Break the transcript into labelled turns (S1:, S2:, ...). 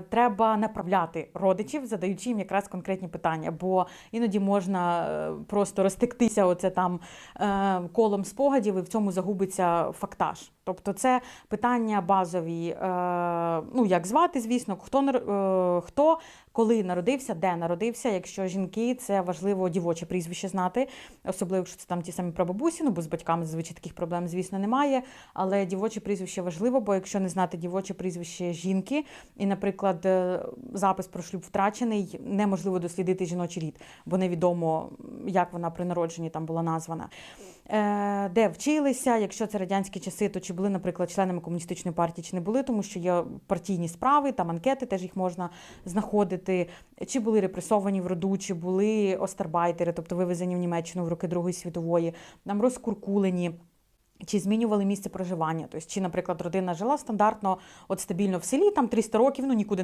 S1: треба направляти родичів, задаючи їм якраз конкретні питання, бо іноді можна е, просто розтектися оце там е, колом спогадів, і в цьому загубиться фактаж. Тобто, це питання базові, е, ну як звати, звісно, хто хто коли народився, де народився. Якщо жінки, це важливо дівоче прізвище знати, особливо якщо це там ті самі прабабусі, ну бо з батьками зазвичай таких проблем, звісно, немає. Але дівоче прізвище важливо, бо якщо не знати дівоче прізвище жінки, і, наприклад, е, запис про шлюб втрачений, неможливо дослідити жіночий рід, бо невідомо, як вона при народженні там була названа. Е, Де вчилися, якщо це радянські часи, то чи були, наприклад, членами комуністичної партії, чи не були, тому що є партійні справи, там анкети, теж їх можна знаходити. Чи були репресовані в роду, чи були остарбайтери, тобто вивезені в Німеччину в роки Другої світової, там розкуркулені. Чи змінювали місце проживання? Тобто, чи, наприклад, родина жила стандартно, от стабільно в селі, там 300 років, ну нікуди